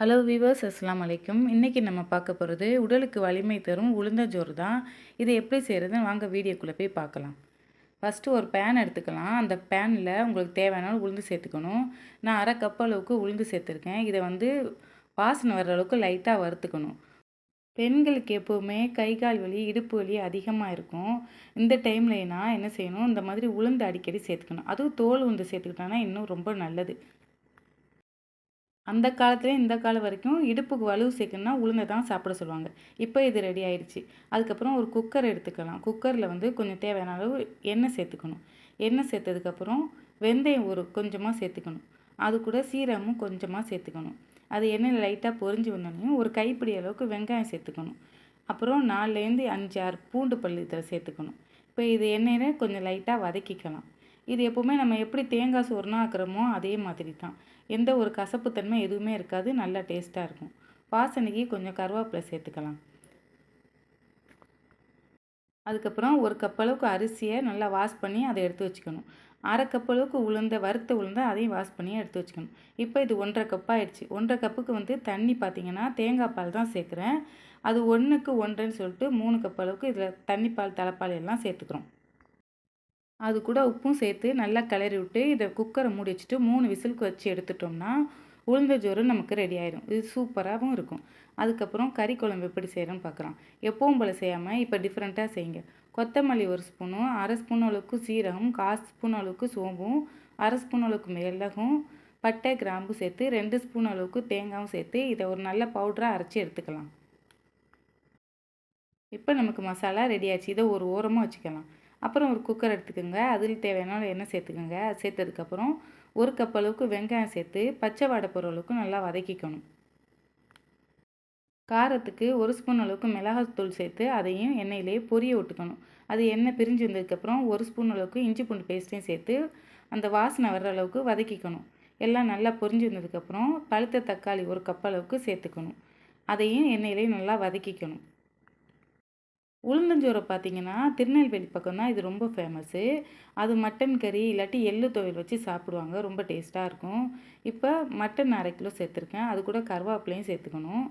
Hello viewers அஸ்லாம் வலைக்கும் இன்றைக்கி நம்ம பார்க்க போகிறது உடலுக்கு வலிமை தரும் உளுந்தஞ்சோறு தான். இதை எப்படி செய்கிறதுன்னு வாங்க வீடியோக்குள்ளே போய் பார்க்கலாம். ஃபஸ்ட்டு ஒரு பேன் எடுத்துக்கலாம். அந்த பேனில் உங்களுக்கு தேவையான உளுந்து சேர்த்துக்கணும். நான் அரை கப் அளவுக்கு உளுந்து சேர்த்துருக்கேன். இதை வந்து வாசனை வர்ற அளவுக்கு லைட்டாக வறுத்துக்கணும். பெண்களுக்கு எப்போவுமே கை கால் வலி இடுப்பு வலி அதிகமாக இருக்கும். இந்த டைம்லனா என்ன செய்யணும்? இந்த மாதிரி உளுந்து அடிக்கடி சேர்த்துக்கணும். அதுவும் தோல் உளுந்து சேர்த்துக்கிட்டோன்னா இன்னும் ரொம்ப நல்லது. அந்த காலத்துலேயே இந்த காலம் வரைக்கும் இடுப்புக்கு வலு சேர்க்கணுன்னா உளுந்தை தான் சாப்பிட சொல்லுவாங்க. இப்போ இது ரெடி ஆயிடுச்சு. அதுக்கப்புறம் ஒரு குக்கர் எடுத்துக்கலாம். குக்கரில் வந்து கொஞ்சம் தேவையான அளவு எண்ணெய் சேர்த்துக்கணும். எண்ணெய் சேர்த்ததுக்கப்புறம் வெந்தயம் ஒரு கொஞ்சமாக சேர்த்துக்கணும். அது கூட சீரகமும் கொஞ்சமாக சேர்த்துக்கணும். அது எண்ணெயில் லைட்டாக பொரிஞ்சு வந்தோடனே ஒரு கைப்பிடி அளவுக்கு வெங்காயம் சேர்த்துக்கணும். அப்புறம் நாலுலேருந்து அஞ்சு ஆறு பூண்டு பல் இதில் சேர்த்துக்கணும். இப்போ இது எண்ணெயில் கொஞ்சம் லைட்டாக வதக்கிக்கலாம். இது எப்போவுமே நம்ம எப்படி தேங்காய் சோறுனா ஆக்குறோமோ அதே மாதிரி தான் எந்த ஒரு கசப்புத்தன்மை எதுவுமே இருக்காது நல்லா டேஸ்ட்டாக இருக்கும். வாசனைக்கு கொஞ்சம் கருவேப்பிலை சேர்த்துக்கலாம். அதுக்கப்புறம் ஒரு கப் அளவுக்கு அரிசியை நல்லா வாஷ் பண்ணி அதை எடுத்து வச்சுக்கணும். அரை கப் அளவுக்கு உளுந்த வறுத்த உளுந்த அதையும் வாஷ் பண்ணி எடுத்து வச்சுக்கணும். இப்போ இது ஒன்றரை கப் ஆயிடுச்சு. ஒன்றரை கப்புக்கு வந்து தண்ணி பார்த்திங்கன்னா தேங்காய் பால் தான் சேர்க்குறேன். அது ஒன்றுக்கு ஒன்றுன்னு சொல்லிட்டு மூணு கப் அளவுக்கு இதில் தண்ணி பால் தலைப்பால் எல்லாம் சேர்த்துக்கிறோம். அது கூட உப்பும் சேர்த்து நல்லா கிளறி விட்டு இதை குக்கரை மூடி வச்சுட்டு மூணு விசிலுக்கு வச்சு எடுத்துட்டோம்னா உளுந்த ஜோறு நமக்கு ரெடி ஆயிடும் இது சூப்பராகவும் இருக்கும். அதுக்கப்புறம் கறி குழம்பு எப்படி செய்கிறோன்னு பார்க்குறோம் எப்பவும் போல் செய்யாமல் இப்போ டிஃப்ரெண்ட்டாக செய்யுங்க. கொத்தமல்லி ஒரு ஸ்பூனும் அரை ஸ்பூன் அளவுக்கு சீரகம் கால் ஸ்பூன் அளவுக்கு சோம்பும் அரை ஸ்பூன் அளவுக்கு மிளகும் பட்டை கிராம்பு சேர்த்து ரெண்டு ஸ்பூன் அளவுக்கு தேங்காயும் சேர்த்து இதை ஒரு நல்ல பவுடராக அரைச்சி எடுத்துக்கலாம். இப்போ நமக்கு மசாலா ரெடி ஆச்சு. இதை ஒரு ஓரமாக வச்சுக்கலாம். அப்புறம் ஒரு குக்கர் எடுத்துக்கோங்க. அதில் தேவையான எண்ணெய் சேர்த்துக்கோங்க. சேர்த்ததுக்கப்புறம் ஒரு கப் அளவுக்கு வெங்காயம் சேர்த்து பச்சை வாடை போகிற அளவுக்கு நல்லா வதக்கிக்கணும். காரத்துக்கு ஒரு ஸ்பூன் அளவுக்கு மிளகாத்தூள் சேர்த்து அதையும் எண்ணெயிலே பொரிய விட்டுக்கணும். அது எண்ணெய் பிரிஞ்சு வந்ததுக்கப்புறம் ஒரு ஸ்பூன் அளவுக்கு இஞ்சி பூண்டு பேஸ்ட்டையும் சேர்த்து அந்த வாசனை வர்ற அளவுக்கு வதக்கிக்கணும். எல்லாம் நல்லா பொரிஞ்சு வந்ததுக்கப்புறம் பழுத்த தக்காளி ஒரு கப் அளவுக்கு சேர்த்துக்கணும். அதையும் எண்ணெயிலே நல்லா வதக்கிக்கணும். உளுந்தஞ்சோரை பார்த்தீங்கன்னா திருநெல்வேலி பக்கம் தான் இது ரொம்ப ஃபேமஸ்ஸு அது மட்டன் கறி இல்லாட்டி எள்ளு துவையல் வச்சு சாப்பிடுவாங்க. ரொம்ப டேஸ்ட்டாக இருக்கும். இப்போ மட்டன் அரை கிலோ சேர்த்துருக்கேன். அது கூட கருவேப்பிலையும் சேர்த்துக்கணும்.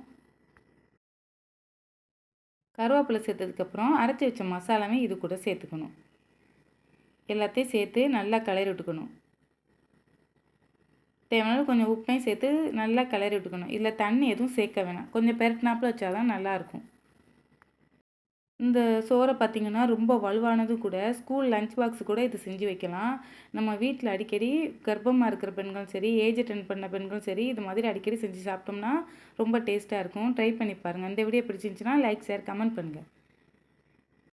கருவேப்பிலை சேர்த்ததுக்கப்புறம் அரைச்சி வச்ச மசாலாவையும் இது கூட சேர்த்துக்கணும். எல்லாத்தையும் சேர்த்து நல்லா கிளறி விட்டுக்கணும். தேவையான கொஞ்சம் உப்பையும் சேர்த்து நல்லா கிளறி விட்டுக்கணும். இதில் தண்ணி எதுவும் சேர்க்க வேணாம். கொஞ்சம் பெரட்டினாப்பில் வச்சால் தான் நல்லாயிருக்கும் இந்த சோறை பார்த்திங்கன்னா ரொம்ப வலுவானது கூட. ஸ்கூல் லஞ்ச் பாக்ஸ் கூட இது செஞ்சு வைக்கலாம். நம்ம வீட்டில் அடிக்கடி கர்ப்பமாக இருக்கிற பெண்களும் சரி ஏஜ் அட்டன் பண்ண பெண்களும் சரி இது மாதிரி அடிக்கடி செஞ்சு சாப்பிட்டோம்னா ரொம்ப டேஸ்ட்டாக இருக்கும். ட்ரை பண்ணி பாருங்கள் இந்த வீடியோ பிடிச்சிருந்துச்சின்னா லைக் ஷேர் கமெண்ட் பண்ணுங்கள்